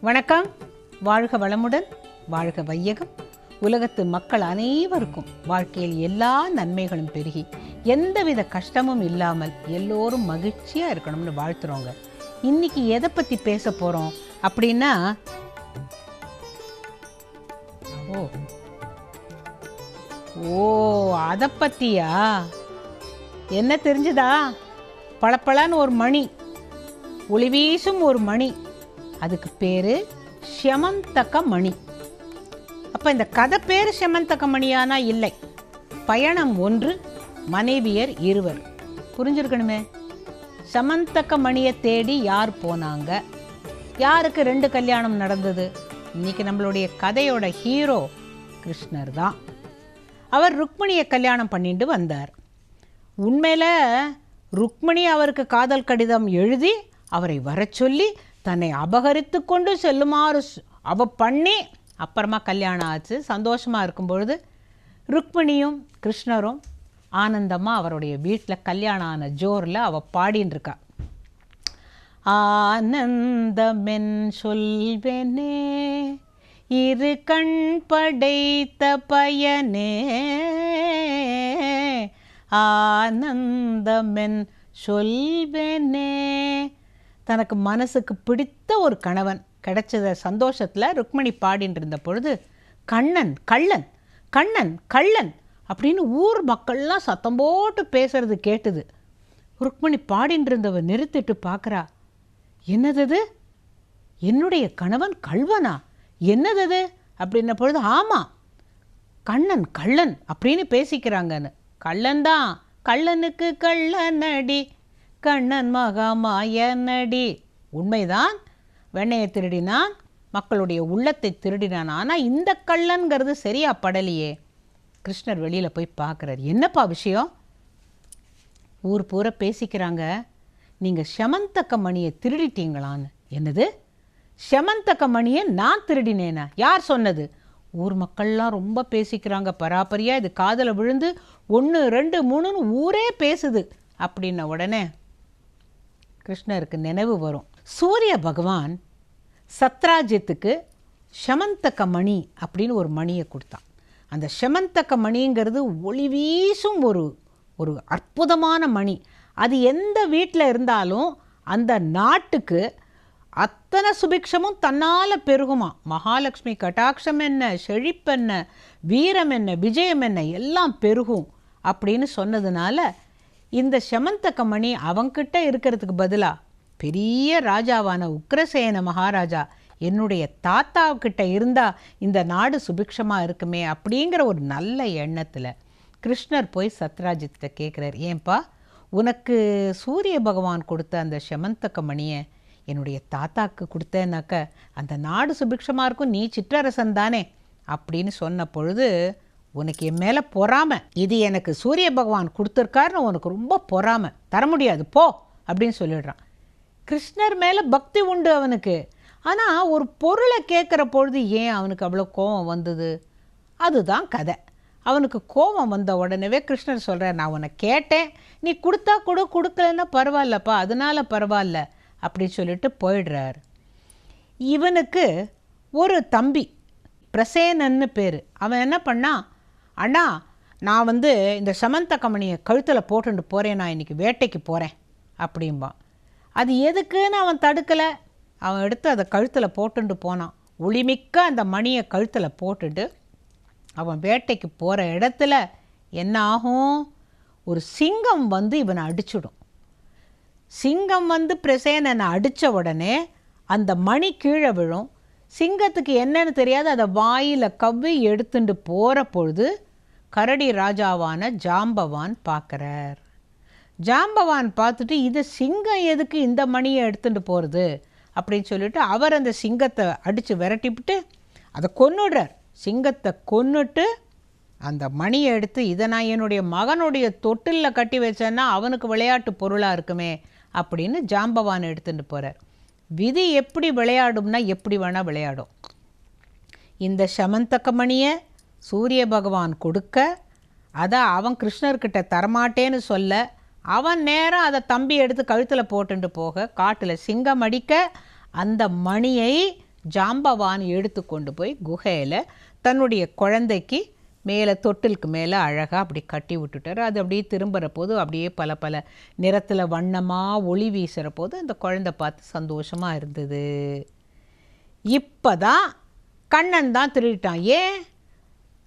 வணக்கம். வாழ்க வளமுடன் வாழ்க வையகம். உலகத்து மக்கள் அனைவருக்கும் வாழ்க்கையில் எல்லா நன்மைகளும் பெருகி எந்தவித கஷ்டமும் இல்லாமல் எல்லோரும் மகிழ்ச்சியாக இருக்கணும்னு வாழ்த்துறோங்க. இன்னைக்கு எதை பற்றி பேச போகிறோம் அப்படின்னா ஓ ஓ அதை பற்றியா என்ன தெரிஞ்சுதா? பளபளன்னு ஒரு மணி ஒளி வீசும் ஒரு மணி. அதுக்கு பேர் ஷமந்தக மணி அப்போ இந்த கதை பேர் ஷமந்தக மணியானா இல்லை. பயணம் ஒன்று மனைவியர் இருவர். புரிஞ்சிருக்கணுமே? சமந்தக மணியை தேடி யார் போனாங்க? யாருக்கு ரெண்டு கல்யாணம் நடந்தது? இன்னைக்கு நம்மளுடைய கதையோட ஹீரோ கிருஷ்ணர் தான். அவர் ருக்மணியை கல்யாணம் பண்ணிட்டு வந்தார். உண்மையில் ருக்மணி அவருக்கு காதல் கடிதம் எழுதி அவரை வர சொல்லி தன்னை அபகரித்து கொண்டு செல்லுமாறு அவ பண்ணி அப்புறமா கல்யாணம் ஆச்சு. சந்தோஷமாக இருக்கும் பொழுது கிருஷ்ணரும் ஆனந்தமாக அவருடைய வீட்டில் கல்யாணம் ஆன ஜோரில் அவள் பாடின்னு இருக்கா ஆனந்தமென் சொல்வேனே இரு கண் படைத்த பயனே ஆனந்தமென் சொல்வேனே தனக்கு மனசுக்கு பிடித்த ஒரு கணவன் கிடைச்சத சந்தோஷத்தில் ருக்மணி பாடின்னு இருந்த பொழுது கண்ணன் கள்ளன் கண்ணன் கள்ளன் அப்படின்னு ஊர் மக்கள்லாம் சத்தம் போட்டு பேசுறது கேட்டுது. ருக்மணி பாடின்னு இருந்தவ நிறுத்திட்டு பார்க்குறா என்னது என்னுடைய கணவன் கள்வனா? என்னது அப்படின்ன பொழுது ஆமாம் கண்ணன் கள்ளன் அப்படின்னு பேசிக்கிறாங்கன்னு. கள்ளன் தான் கள்ளனுக்கு கள்ளனடி கண்ணன் மகாமாயனடி. உண்மைதான் வெண்ணையை திருடினான் மக்களுடைய உள்ளத்தை திருடினான். ஆனால் இந்த கள்ளன்கிறது சரியா படலையே. கிருஷ்ணர் வெளியில் போய் பார்க்குறாரு. என்னப்பா விஷயம்? ஊர் பூரா பேசிக்கிறாங்க. நீங்கள் ஷமந்தக்க மணியை திருடிட்டீங்களான்னு. என்னது? ஷமந்தக்க மணியை நான் திருடினேனா? யார் சொன்னது? ஊர் மக்கள்லாம் ரொம்ப பேசிக்கிறாங்க. பராபரியாக இது காதில் விழுந்து ஒன்று ரெண்டு மூணுன்னு ஊரே பேசுது. அப்படின்ன உடனே கிருஷ்ணருக்கு நினைவு வரும். சூரிய பகவான் சத்ராஜ்யத்துக்கு ஷமந்தக மணி அப்படின்னு ஒரு மணியை கொடுத்தான். அந்த ஷமந்தக மணிங்கிறது ஒளி வீசும் ஒரு ஒரு அற்புதமான மணி. அது எந்த வீட்டில் இருந்தாலும் அந்த நாட்டுக்கு அத்தனை சுபிக்ஷமும் தன்னால் பெருகுமா? மகாலட்சுமி கட்டாட்சம் என்ன செழிப்பென்ன வீரம் என்ன விஜயம் என்ன எல்லாம் பெருகும் அப்படின்னு சொன்னதுனால இந்த செமந்த கமணி அவங்கிட்ட இருக்கிறதுக்கு பதிலாக பெரிய ராஜாவான உக்ரசேன மகாராஜா என்னுடைய தாத்தாக்கிட்ட இருந்தால் இந்த நாடு சுபிக்ஷமாக இருக்குமே அப்படிங்கிற ஒரு நல்ல எண்ணத்தில் கிருஷ்ணர் போய் சத்ராஜித்த கேட்குறார் ஏன்பா உனக்கு சூரிய பகவான் கொடுத்த அந்த செமந்தக மணியை என்னுடைய தாத்தாக்கு கொடுத்தேனாக்க அந்த நாடு சுபிக்ஷமாக இருக்கும் நீ சிற்றரசன் தானே அப்படின்னு சொன்ன பொழுது உனக்கு என் மேலே பொறாம. இது எனக்கு சூரிய பகவான் கொடுத்துருக்காருன்னு உனக்கு ரொம்ப பொறாம. தர முடியாது போ அப்படின்னு சொல்லிடுறான். கிருஷ்ணர் மேலே பக்தி உண்டு அவனுக்கு. ஆனால் ஒரு பொருளை கேட்குற பொழுது ஏன் அவனுக்கு அவ்வளோ கோபம் வந்தது? அதுதான் கதை. அவனுக்கு கோபம் வந்த உடனே கிருஷ்ணர் சொல்கிறார் நான் உன்னை கேட்டேன். நீ கொடுத்தா கூட கொடுக்கலன்னா பரவாயில்லப்பா அதனால பரவாயில்ல அப்படின்னு சொல்லிட்டு போயிடுறார். இவனுக்கு ஒரு தம்பி பிரசேனன்னு பேர். அவன் என்ன பண்ணான்? அண்ணா நான் வந்து இந்த சமந்த கமனியை கழுத்தில் போட்டுட்டு போகிறேன் நான் இன்றைக்கி வேட்டைக்கு போகிறேன் அப்படிம்பான் அது எதுக்குன்னு அவன் தடுக்கலை. அவன் எடுத்து அதை கழுத்தில் போட்டுட்டு போனான். ஒளிமிக்க அந்த மணியை கழுத்தில் போட்டுட்டு அவன் வேட்டைக்கு போகிற இடத்துல என்ன ஆகும்? ஒரு சிங்கம் வந்து இவனை அடிச்சுடும். சிங்கம் வந்து பிரசேனனை அடித்த உடனே அந்த மணி கீழே விழும். சிங்கத்துக்கு என்னன்னு தெரியாது. அதை வாயில் கவ்வி எடுத்துட்டு போகிற பொழுது கரடி ராஜாவான ஜாம்பவான் பார்க்குறார். ஜாம்பவான் பார்த்துட்டு இது சிங்கம் எதுக்கு இந்த மணியை எடுத்துகிட்டு போகிறது அப்படின்னு சொல்லிட்டு அவர் அந்த சிங்கத்தை அடித்து விரட்டிவிட்டு அதை கொன்னுடுறார். சிங்கத்தை கொன்னுட்டு அந்த மணியை எடுத்து இதை நான் என்னுடைய மகனுடைய தொட்டிலில் கட்டி வச்சேன்னா அவனுக்கு விளையாட்டு பொருளாக இருக்குமே அப்படின்னு ஜாம்பவான் எடுத்துகிட்டு போகிறார் விதி எப்படி விளையாடும்னா எப்படி வேணால் விளையாடும். இந்த சமந்தக்க மணியை சூரிய பகவான் கொடுக்க அதை அவன் கிருஷ்ணர்கிட்ட தரமாட்டேன்னு சொல்ல அவன் நேரம் அதை தம்பி எடுத்து கழுத்தில் போட்டுட்டு போக காட்டில் சிங்கம் அடிக்க அந்த மணியை ஜாம்பவான் எடுத்து கொண்டு போய் குகையில் தன்னுடைய குழந்தைக்கு மேலே தொட்டிலுக்கு மேலே அழகாக அப்படி கட்டி விட்டுட்டார். அது அப்படியே திரும்புகிற போது அப்படியே பல பல நிறத்தில் வண்ணமாக ஒளி வீசுகிற போது அந்த குழந்தை பார்த்து சந்தோஷமாக இருந்தது. இப்போ தான் கண்ணன் தான் திருடிட்டான். ஏன்?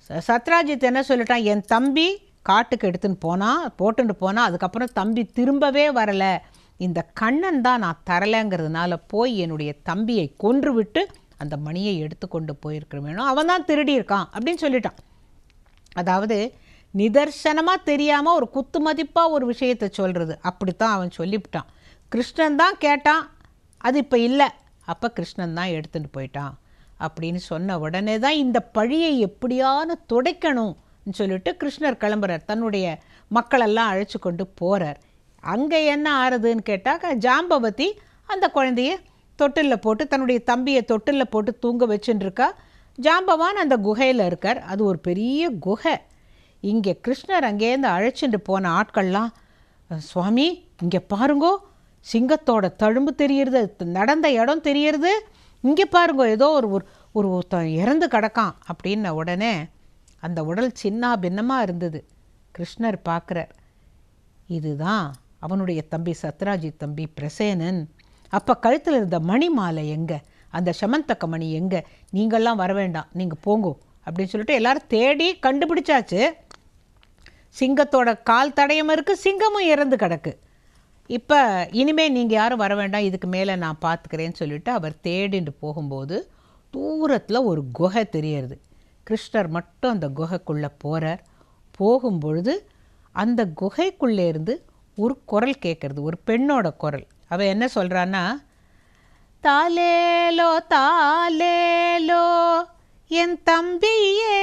சத்ராஜித் என்ன சொல்லிட்டான்? என் தம்பி காட்டுக்கு எடுத்துன்னு போனால் போட்டுன்னு போனால் அதுக்கப்புறம் தம்பி திரும்பவே வரலை. இந்த கண்ணன் தான் நான் தரலைங்கிறதுனால போய் என்னுடைய தம்பியை கொன்று விட்டு அந்த மணியை எடுத்துக்கொண்டு கொண்டு அவன் தான் திருடியிருக்கான் அப்படின்னு சொல்லிட்டான். அதாவது நிதர்சனமாக தெரியாமல் ஒரு குத்து மதிப்பாக ஒரு விஷயத்தை சொல்கிறது அப்படித்தான் அவன் சொல்லிவிட்டான். கிருஷ்ணன் தான் கேட்டான் அது இப்போ இல்லை. அப்போ கிருஷ்ணன் தான் எடுத்துகிட்டு போயிட்டான். அப்படின்னு சொன்ன உடனே தான் இந்த பழியை எப்படியான துடைக்கணும்னு சொல்லிட்டு கிருஷ்ணர் கிளம்புறார். தன்னுடைய மக்களெல்லாம் அழைச்சி கொண்டு போகிறார் அங்கே என்ன ஆறுதுன்னு கேட்டாக்க ஜாம்பவதி அந்த குழந்தைய தொட்டிலில் போட்டு தன்னுடைய தம்பியை தொட்டிலில் போட்டு தூங்க வச்சுட்டுருக்கா ஜாம்பவான் அந்த குகையில் இருக்கார். அது ஒரு பெரிய குகை. இங்கே கிருஷ்ணர் அங்கேருந்து அழைச்சிட்டு போன ஆட்கள்லாம் சுவாமி இங்கே பாருங்கோ சிங்கத்தோட தழும்பு தெரியுறது நடந்த இடம் தெரியுறது இங்கே பாருங்கோ ஏதோ ஒரு ஒரு ஒரு ஒருத்தன் இறந்து கிடக்கான் அப்படின்ன உடனே அந்த உடல் சின்ன பின்னமாக இருந்தது. கிருஷ்ணர் பார்க்குறார் இதுதான் அவனுடைய தம்பி சத்ராஜித் தம்பி பிரசேனன். அப்போ கழுத்தில் இருந்த மணி மாலை எங்கே? அந்த சமந்தக்க மணி எங்கே? நீங்கள்லாம் வர வேண்டாம் நீங்கள் போங்கோ அப்படின்னு சொல்லிட்டு எல்லாரும் தேடி கண்டுபிடிச்சாச்சு. சிங்கத்தோட கால் தடயம் இருக்குது சிங்கமும் இறந்து கிடக்கு. இப்போ இனிமே நீங்கள் யாரும் வர வேண்டாம் இதுக்கு மேலே நான் பார்த்துக்கிறேன்னு சொல்லிட்டு அவர் தேடிட்டு போகும்போது தூரத்தில் ஒரு குகை தெரியறது. கிருஷ்ணர் மட்டும் அந்த குகைக்குள்ளே போகிறார் போகும்பொழுது அந்த குகைக்குள்ளே இருந்து ஒரு குரல் கேட்குறது ஒரு பெண்ணோட குரல். அவள் என்ன சொல்கிறான்னா தாலேலோ தாலேலோ என் தம்பியே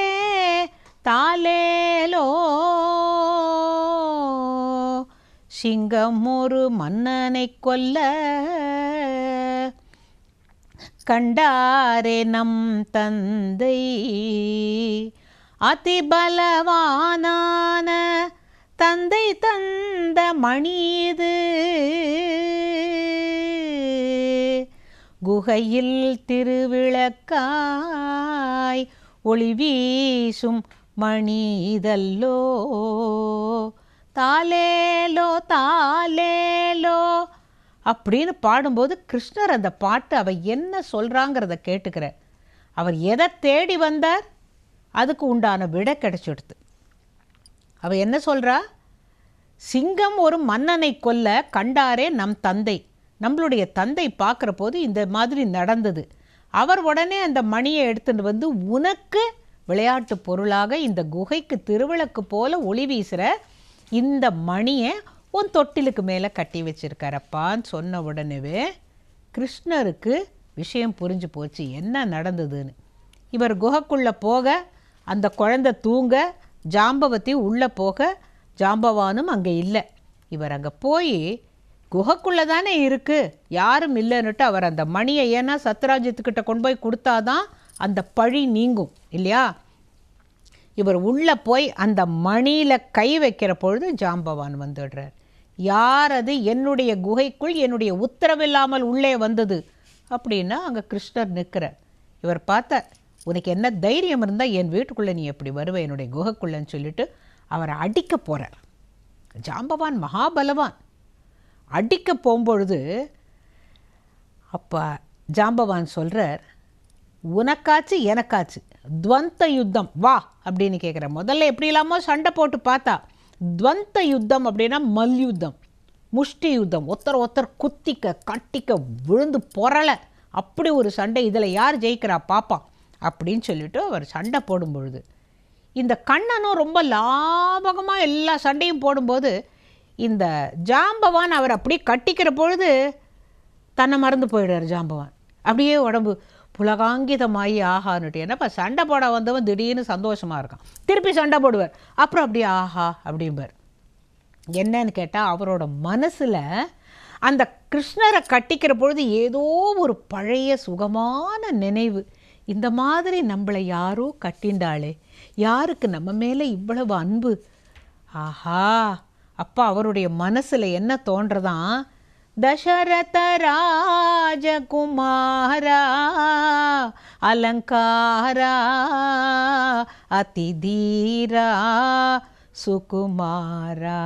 தாலேலோ சிங்கம் ஒரு மன்னனை கொல்ல. கண்டாரே நம் தந்தை அதிபலவானான தந்தை தந்த மணியது குகையில் திருவிளக்காய் ஒளி வீசும் மணிதல்லோ தாலேலோ தாலேலோ அப்படின்னு பாடும்போது கிருஷ்ணர் அந்த பாட்டு அவ என்ன சொல்கிறாங்கிறத கேட்டுக்கிற அவர் எதை தேடி வந்தார்? அதுக்கு உண்டான விடை கிடைச்சிடுது அவ என்ன சொல்கிறா சிங்கம் ஒரு மன்னனை கொல்ல கண்டாரே நம் தந்தை. நம்மளுடைய தந்தை பார்க்குற போது இந்த மாதிரி நடந்தது. அவர் உடனே அந்த மணியை எடுத்துட்டு வந்து உனக்கு விளையாட்டு பொருளாக இந்த குகைக்கு திருவிளக்கு போல ஒளி வீசுகிற இந்த மணியை உன் தொட்டிலுக்கு மேலே கட்டி வச்சிருக்காரப்பான்னு சொன்ன உடனேவே கிருஷ்ணருக்கு விஷயம் புரிஞ்சு போச்சு. என்ன நடந்ததுன்னு? இவர் குகைக்குள்ளே போக அந்த குழந்தை தூங்க ஜாம்பவத்தி உள்ளே போக ஜாம்பவானும் அங்கே இல்லை. இவர் அங்கே போய் குகைக்குள்ளே தானே இருக்குது யாரும் இல்லைன்னுட்டு அவர் அந்த மணியை ஏன்னா சத்ராஜித்துக்கிட்ட கொண்டு போய் கொடுத்தாதான் அந்த பழி நீங்கும் இல்லையா? இவர் உள்ளே போய் அந்த மணியில் கை வைக்கிற பொழுது ஜாம்பவான் வந்துடுறார். யார் அது? என்னுடைய குகைக்குள் என்னுடைய உத்தரவில்லாமல் உள்ளே வந்தது. அப்படின்னா அங்கே கிருஷ்ணர் நிற்கிறார். இவர் பார்த்தார் உனக்கு என்ன தைரியம் இருந்தால் என் வீட்டுக்குள்ளே நீ எப்படி வருவ? என்னுடைய குகைக்குள்ளேன்னு சொல்லிட்டு அவரை அடிக்க போகிறார் ஜாம்பவான் மகாபலவான். அடிக்க போகும்பொழுது அப்போ ஜாம்பவான் சொல்கிறார் உனக்காச்சு எனக்காச்சு. துவந்த யுத்தம் வா அப்படின்னு கேட்குற முதல்ல எப்படி இல்லாமல் சண்டை போட்டு பார்த்தா துவந்த யுத்தம் அப்படின்னா மல்யுத்தம் முஷ்டி யுத்தம். ஒருத்தர் ஒருத்தர் குத்திக்க கட்டிக்க விழுந்து பொறலை. அப்படி ஒரு சண்டை இதில் யார் ஜெயிக்கிறா பாப்பா அப்படின்னு சொல்லிட்டு அவர் சண்டை போடும் பொழுது. இந்த கண்ணனும் ரொம்ப லாபகமாக எல்லா சண்டையும் போடும்போது இந்த ஜாம்பவான் அவர் அப்படியே கட்டிக்கிற பொழுது தன்னை மறந்து போயிடுறார் ஜாம்பவான். அப்படியே உடம்பு புலகாங்கிதமாகி ஆஹான்னுட்டு. என்னப்பா சண்டை போட வந்தவன் திடீர்னு சந்தோஷமாக இருக்கான். திருப்பி சண்டை போடுவார். அப்புறம் அப்படியே ஆஹா அப்படிம்பார். என்னன்னு கேட்டால் அவரோட மனசில் அந்த கிருஷ்ணரை கட்டிக்கிற பொழுது ஏதோ ஒரு பழைய சுகமான நினைவு. இந்த மாதிரி நம்மளை யாரோ கட்டிண்டாளே யாருக்கு நம்ம மேலே இவ்வளவு அன்பு? ஆஹா அப்பா அவருடைய மனசில் என்ன தோன்றதான் தசரத ராஜகுமாரா அலங்காரா அதிதீரா சுகுமாரா.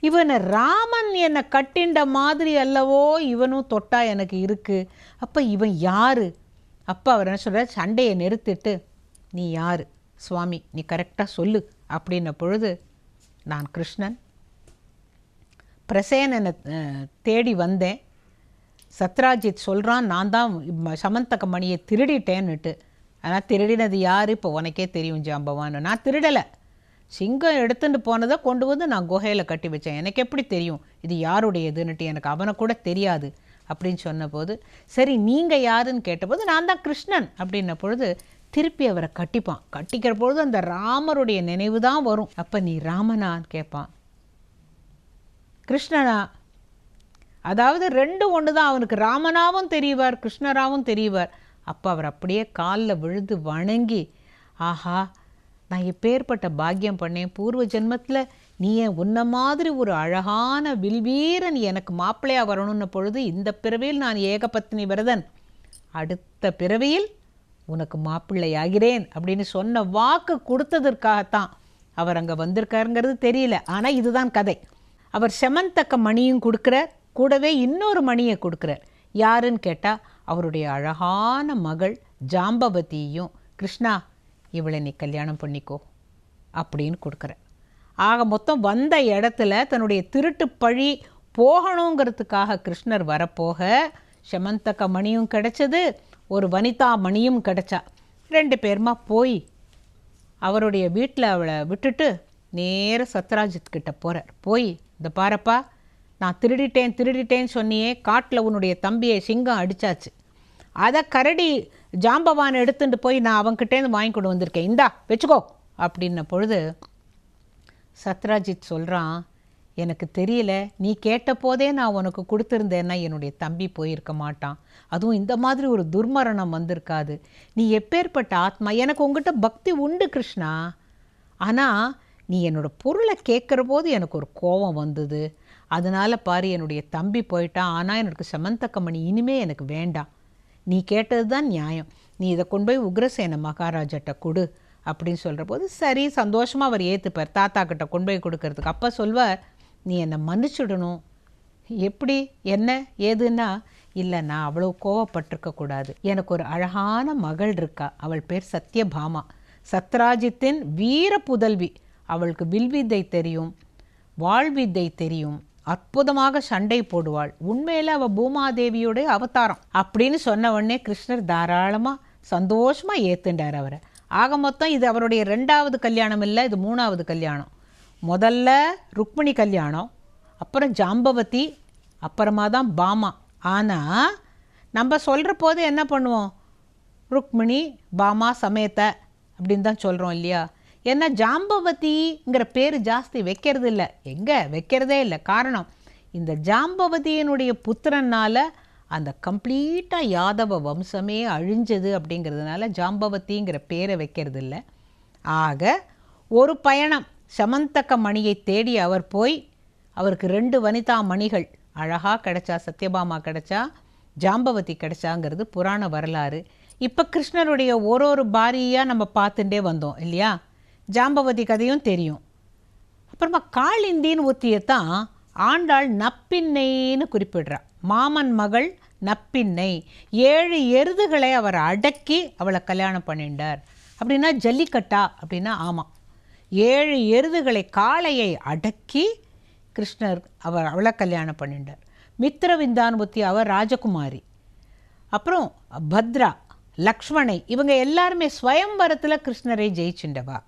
இவனை ராமன் என்னை கட்டிண்ட மாதிரி அல்லவோ இவனும் தொட்டா எனக்கு இருக்கு. அப்போ இவன் யாரு? அப்போ அவர் என்ன சொல்கிறார் சண்டையை நிறுத்திட்டு நீ யாரு? சுவாமி நீ கரெக்டாக சொல்லு. அப்படின்ன பொழுது நான் கிருஷ்ணன். பிரசேனனை தேடி வந்தேன். சத்ராஜித் சொல்கிறான் நான் தான் சமந்தக மணியை திருடிட்டேன்னுட்டு. ஆனால் திருடினது யார்? இப்போ உனக்கே தெரியும் ஜாம்பவான்னு நான் திருடலை. சிங்கம் எடுத்துட்டு போனதை கொண்டு வந்து நான் குகையில் கட்டி வச்சேன். எனக்கு எப்படி தெரியும்? இது யாருடையதுன்னுட்டு எனக்கு அவனை கூட தெரியாது அப்படின்னு சொன்னபோது சரி நீங்கள் யாருன்னு கேட்டபோது நான் தான் கிருஷ்ணன். அப்படின்ன பொழுது திருப்பி அவரை கட்டிப்பான். கட்டிக்கிற பொழுது அந்த ராமருடைய நினைவு தான் வரும். அப்போ நீ ராமனான்னு கேட்பான் கிருஷ்ணனா அதாவது ரெண்டு ஒன்று தான் அவனுக்கு. ராமனாவும் தெரியவார் கிருஷ்ணராவும் தெரியவார் அப்போ அவர் அப்படியே காலில் விழுந்து வணங்கி ஆஹா நான் இப்பேற்பட்ட பாக்கியம் பண்ணேன். பூர்வ ஜென்மத்தில் நீ ஏன் உன்ன மாதிரி ஒரு அழகான வில்வீரன் எனக்கு மாப்பிள்ளையாக வரணும்னு பொழுது இந்த பிறவியில் நான் ஏகபத்னி விரதன். அடுத்த பிறவியில் உனக்கு மாப்பிள்ளையாகிறேன் அப்படின்னு சொன்ன வாக்கு கொடுத்ததற்காகத்தான் அவர் அங்கே வந்திருக்காருங்கிறது தெரியல. ஆனால் இதுதான் கதை. அவர் செமந்தக்க மணியும் கொடுக்குறார் கூடவே இன்னொரு மணியை கொடுக்குறார் யாருன்னு கேட்டால் அவருடைய அழகான மகள் ஜாம்பவதியையும் கிருஷ்ணா இவளை நீ கல்யாணம் பண்ணிக்கோ அப்படின்னு கொடுக்குற. ஆக மொத்தம் வந்த இடத்துல தன்னுடைய திருட்டு பழி போகணுங்கிறதுக்காக கிருஷ்ணர் வரப்போக செமந்தக்க மணியும் கிடைச்சது ஒரு வனிதா மணியும் கிடைச்சா. ரெண்டு பேருமா போய் அவருடைய வீட்டில் அவளை விட்டுட்டு நேர சத்ராஜித் கிட்ட போகிறார் போய் இந்த பாரப்பா நான் திருடிட்டேன் திருடிட்டேன்னு சொன்னியே காட்டில் உன்னுடைய தம்பியை சிங்கம் அடிச்சாச்சு. அதை கரடி ஜாம்பவான் எடுத்துட்டு போய் நான் அவன்கிட்டேருந்து வாங்கி கொண்டு வந்திருக்கேன். இந்தா வச்சுக்கோ அப்படின்ன பொழுது சத்ராஜித் சொல்கிறான் எனக்கு தெரியல நீ கேட்ட போதே நான் உனக்கு கொடுத்துருந்தேன்னா என்னுடைய தம்பி போயிருக்க மாட்டான். அதுவும் இந்த மாதிரி ஒரு துர்மரணம் வந்திருக்காது. நீ எப்பேற்பட்ட ஆத்மா? எனக்கு உங்ககிட்ட பக்தி உண்டு கிருஷ்ணா. ஆனால் நீ என்னோட பொருளை கேட்குற போது எனக்கு ஒரு கோபம் வந்தது. அதனால பாரு என்னுடைய தம்பி போயிட்டான் ஆனால் எனக்கு சமந்தக்கமணி இனிமே எனக்கு வேண்டாம். நீ கேட்டது தான் நியாயம். நீ இதை கொண்டு போய் உக்ரசேன மகாராஜாட்ட கொடு அப்படின்னு சொல்கிற போது சரி சந்தோஷமாக அவர் ஏற்றுப்பார் தாத்தா கிட்ட கொண்டு போய் கொடுக்கறதுக்கு. அப்போ சொல்வார் நீ என்னை மன்னிச்சுடணும். எப்படி? என்ன? ஏதுன்னா? இல்லை நான் அவ்வளோ கோவப்பட்டிருக்கக்கூடாது எனக்கு ஒரு அழகான மகள் இருக்கா. அவள் பேர் சத்யபாமா. சத்ராஜித்தின் வீர புதல்வி. அவளுக்கு வில்வித்தை தெரியும் வாழ்வித்தை தெரியும். அற்புதமாக சண்டை போடுவாள். உண்மையில் அவள் பூமாதேவியோட அவதாரம். அப்படின்னு சொன்ன உடனே கிருஷ்ணர் தாராளமாக சந்தோஷமாக ஏத்துண்டார் அவரை. ஆக மொத்தம் இது அவருடைய ரெண்டாவது கல்யாணம் இல்லை இது மூணாவது கல்யாணம். முதல்ல ருக்மிணி கல்யாணம் அப்புறம் ஜாம்பவதி அப்புறமா தான் பாமா. ஆனால் நம்ம சொல்கிற போது என்ன பண்ணுவோம்? ருக்மிணி பாமா சமேத அப்படின்னு தான் சொல்கிறோம் இல்லையா? ஏன்னா ஜாம்பவதிங்கிற பேர் ஜாஸ்தி வைக்கிறது இல்லை எங்கே? வைக்கிறதே இல்லை. காரணம் இந்த ஜாம்பவதியினுடைய புத்திரனால் அந்த கம்ப்ளீட்டாக யாதவ வம்சமே அழிஞ்சது அப்படிங்கிறதுனால ஜாம்பவதிங்கிற பேரை வைக்கிறது இல்லை ஆக ஒரு பயணம் சமந்தக்க மணியை தேடி அவர் போய் அவருக்கு ரெண்டு வனிதா மணிகள் அழகாக கிடைச்சா சத்யபாமா கிடைச்சா ஜாம்பவதி கிடைச்சாங்கிறது புராண வரலாறு. இப்போ கிருஷ்ணருடைய ஒரு ஒரு பாரியாக நம்ம பார்த்துட்டே வந்தோம் இல்லையா? ஜாம்பவதி கதையும் தெரியும். அப்புறமா காளிந்தின்னு ஒருத்தியத்தான் ஆண்டாள் நப்பின்னைன்னு குறிப்பிடுறா. மாமன் மகள் நப்பின்னை. ஏழு எருதுகளை அவர் அடக்கி அவளை கல்யாணம் பண்ணிண்டார். அப்படின்னா ஜல்லிக்கட்டா? அப்படின்னா ஆமாம் ஏழு எருதுகளை காளையை அடக்கி கிருஷ்ணர் அவர் அவளை கல்யாணம் பண்ணிண்டார். மித்திரவிந்தானுபத்தி அவர் ராஜகுமாரி. அப்புறம் பத்ரா லக்ஷ்மணை இவங்க எல்லாருமே ஸ்வயம்பரத்தில் கிருஷ்ணரை ஜெயிச்சுண்டவா.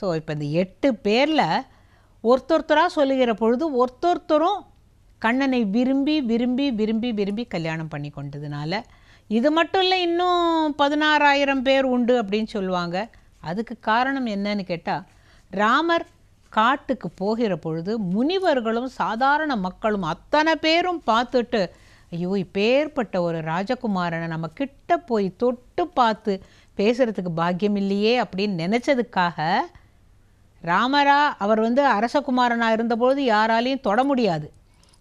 ஸோ இப்போ இந்த எட்டு பேரில் ஒருத்தொருத்தராக சொல்லுகிற பொழுது ஒருத்தொருத்தரும் கண்ணனை விரும்பி விரும்பி விரும்பி விரும்பி கல்யாணம் பண்ணி கொண்டதுனால இது மட்டும் இல்லை இன்னும் பதினாறாயிரம் பேர் உண்டு அப்படின்னு சொல்லுவாங்க. அதுக்கு காரணம் என்னன்னு கேட்டால் ராமர் காட்டுக்கு போகிற பொழுது முனிவர்களும் சாதாரண மக்களும் அத்தனை பேரும் பார்த்துட்டு ஐயோ இப்பேற்பட்ட ஒரு ராஜகுமாரனை நம்ம கிட்ட போய் தொட்டு பார்த்து பேசுகிறதுக்கு பாக்கியம் இல்லையே அப்படின்னு நினச்சதுக்காக ராமரா அவர் வந்து அரசகுமாரனாக இருந்தபொழுது யாராலையும் தொட முடியாது.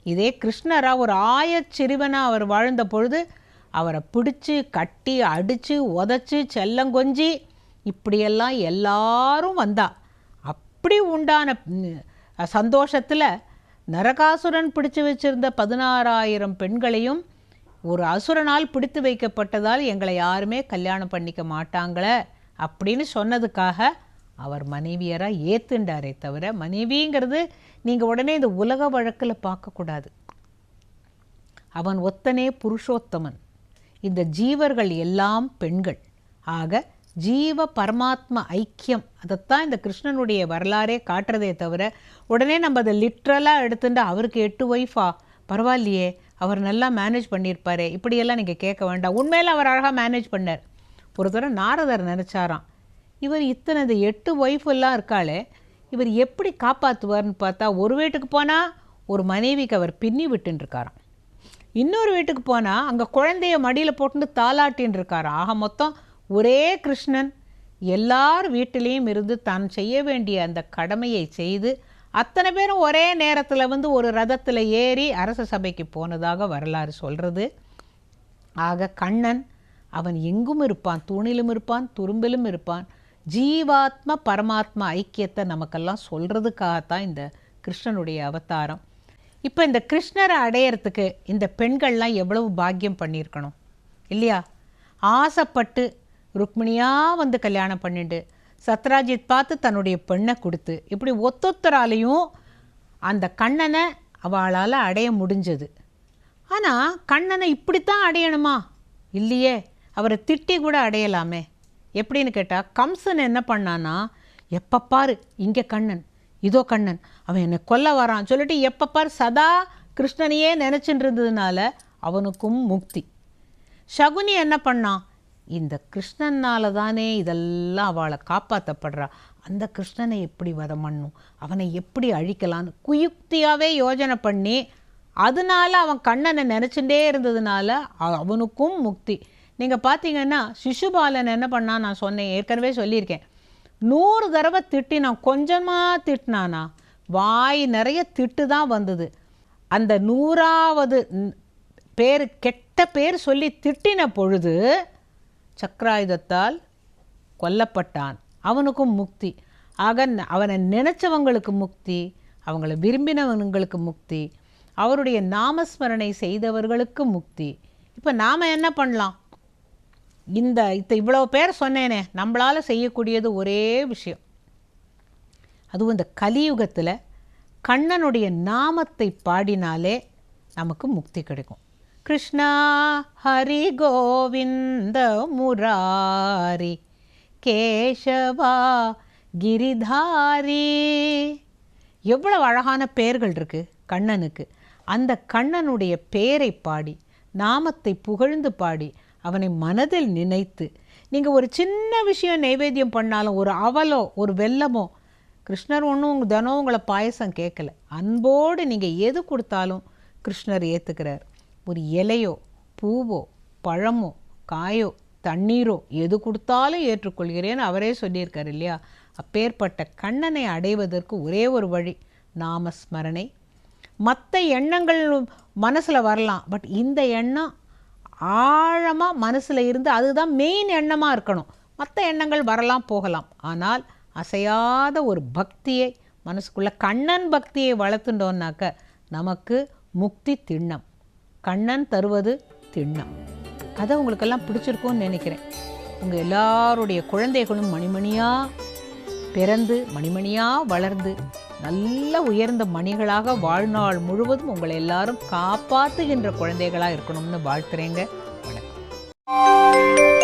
இதே கிருஷ்ணரா ஒரு ஆயச் சிறுவனாக அவர் வாழ்ந்த பொழுது அவரை பிடிச்சு கட்டி அடித்து உதச்சி செல்லங்கொஞ்சி இப்படியெல்லாம் எல்லாரும் வந்தா. அப்படி உண்டான சந்தோஷத்தில் நரகாசுரன் பிடிச்சு வச்சிருந்த பதினாறாயிரம் பெண்களையும் ஒரு அசுரனால் பிடித்து வைக்கப்பட்டதால் எங்களை யாருமே கல்யாணம் பண்ணிக்க மாட்டாங்களே அப்படின்னு சொன்னதுக்காக அவர் மனைவியராக ஏத்துண்டாரே தவிர மனைவிங்கிறது நீங்கள் உடனே இந்த உலக வழக்கில் பார்க்கக்கூடாது. அவன் ஒத்தனே புருஷோத்தமன். இந்த ஜீவர்கள் எல்லாம் பெண்கள். ஆக ஜீவ பரமாத்ம ஐக்கியம் அதைத்தான் இந்த கிருஷ்ணனுடைய வரலாறே காட்டுறதே தவிர உடனே நம்ம அதை லிட்ரலாக எடுத்துட்டு அவருக்கு எட்டு ஒய்ஃபா பரவாயில்லையே அவர் நல்லா மேனேஜ் பண்ணியிருப்பாரே. இப்படியெல்லாம் நீங்கள் கேட்க வேண்டாம். உண்மையில் அவர் அழகாக மேனேஜ் பண்ணார். ஒரு தடவை நாரதர் நினச்சாராம் இவர் இத்தனை இந்த எட்டு ஒய்ஃப் எல்லாம் இருக்காளே இவர் எப்படி காப்பாற்றுவார்னு பார்த்தா ஒரு வீட்டுக்கு போனால் ஒரு மனைவிக்கு அவர் பின்னி விட்டுன்னு இன்னொரு வீட்டுக்கு போனால் அங்கே குழந்தைய மடியில் போட்டுட்டு தாளாட்டின்னு இருக்காராம் ஆக மொத்தம் ஒரே கிருஷ்ணன் எல்லார் வீட்டிலையும் இருந்து தான் செய்ய வேண்டிய அந்த கடமையை செய்து அத்தனை பேரும் ஒரே நேரத்தில் வந்து ஒரு ரதத்தில் ஏறி அரச சபைக்கு போனதாக வரலாறு சொல்கிறது ஆக கண்ணன் அவன் எங்கும் இருப்பான் தூணிலும் இருப்பான் துரும்பிலும் இருப்பான். ஜீவாத்ம பரமாத்மா ஐக்கியத்தை நமக்கெல்லாம் சொல்கிறதுக்காகத்தான் இந்த கிருஷ்ணனுடைய அவதாரம். இப்போ இந்த கிருஷ்ணரை அடையிறதுக்கு இந்த பெண்கள்லாம் எவ்வளவு பாக்கியம் பண்ணியிருக்கணும்? இல்லையா? ஆசைப்பட்டு ருக்மிணியாக வந்து கல்யாணம் பண்ணிட்டு சத்ராஜித் பார்த்து தன்னுடைய பெண்ணை கொடுத்து இப்படி ஒத்தொத்தராலையும் அந்த கண்ணனை அவளால் அடைய முடிஞ்சது. ஆனால் கண்ணனை இப்படித்தான் அடையணுமா? இல்லையே. அவரை திட்டி கூட அடையலாமே. எப்படின்னு கேட்டால் கம்சன் என்ன பண்ணானா எப்போ பாரு இங்கே கண்ணன் இதோ கண்ணன் அவன் என்னை கொல்ல வரான். சொல்லிட்டு எப்போ பார் சதா கிருஷ்ணனையே நினச்சிட்டு இருந்ததுனால அவனுக்கும் முக்தி. சகுனி என்ன பண்ணான் இந்த கிருஷ்ணனால தானே இதெல்லாம் அவளை காப்பாற்றப்படுறா அந்த கிருஷ்ணனை எப்படி வதம் பண்ணும்? அவனை எப்படி அழிக்கலான்னு குயுக்தியாகவே யோஜனை பண்ணி அதனால அவன் கண்ணனை நினச்சிட்டே இருந்ததுனால அவனுக்கும் முக்தி. நீங்கள் பார்த்தீங்கன்னா சிசுபாலன் என்ன பண்ணா நான் சொன்னேன் ஏற்கனவே சொல்லியிருக்கேன். நூறு தடவை திட்டினான். கொஞ்சமாக திட்டினானா? வாய் நிறைய திட்டு தான் வந்தது. அந்த நூறாவது பேர் கெட்ட பேர் சொல்லி திட்டின பொழுது சக்கராயுதத்தால் கொல்லப்பட்டான். அவனுக்கும் முக்தி. ஆக அவனை நினச்சவங்களுக்கு முக்தி அவங்கள விரும்பினவங்களுக்கு முக்தி அவருடைய நாமஸ்மரணை செய்தவர்களுக்கு முக்தி. இப்போ நாம் என்ன பண்ணலாம்? இந்த இத்த இவ்வளோ பேர் சொன்னேனே நம்மளால் செய்யக்கூடியது ஒரே விஷயம். அதுவும் இந்த கலியுகத்தில் கண்ணனுடைய நாமத்தை பாடினாலே நமக்கு முக்தி கிடைக்கும். கிருஷ்ணா ஹரி கோவிந்த முராரி கேசவா கிரிதாரி. எவ்வளவு அழகான பெயர்கள் இருக்குது கண்ணனுக்கு. அந்த கண்ணனுடைய பெயரை பாடி நாமத்தை புகழ்ந்து பாடி அவனை மனதில் நினைத்து நீங்கள் ஒரு சின்ன விஷயம் நைவேத்தியம் பண்ணாலும் ஒரு அவலோ ஒரு வெல்லமோ கிருஷ்ணர் ஒன்றும் தினம் உங்களை பாயசம் கேட்கல. அன்போடு நீங்கள் எது கொடுத்தாலும் கிருஷ்ணர் ஏற்றுக்கிறார் ஒரு இலையோ பூவோ பழமோ காயோ தண்ணீரோ எது கொடுத்தாலும் ஏற்றுக்கொள்கிறேன்னு அவரே சொல்லியிருக்கார் இல்லையா? அப்பேற்பட்ட கண்ணனை அடைவதற்கு ஒரே ஒரு வழி நாமஸ்மரணை. மற்ற எண்ணங்கள் மனசில் வரலாம் பட் இந்த எண்ணம் ஆழமாக மனசில் இருந்து அதுதான் மெயின் எண்ணமாக இருக்கணும். மற்ற எண்ணங்கள் வரலாம் போகலாம். ஆனால் அசையாத ஒரு பக்தியை மனசுக்குள்ள கண்ணன் பக்தியை வளர்த்துட்டோம்னாக்க நமக்கு முக்தி திண்ணம். கண்ணன் தருவது திண்ணம். அதை உங்களுக்கெல்லாம் பிடிச்சிருக்கும்னு நினைக்கிறேன். உங்கள் எல்லாருடைய குழந்தைகளும் மணிமணியாக பிறந்து மணிமணியாக வளர்ந்து நல்ல உயர்ந்த மணிகளாக வாழ்நாள் முழுவதும் உங்களை எல்லாரும் காப்பாத்துகின்ற குழந்தைகளா இருக்கணும்னு வாழ்த்துறேங்க. வணக்கம்.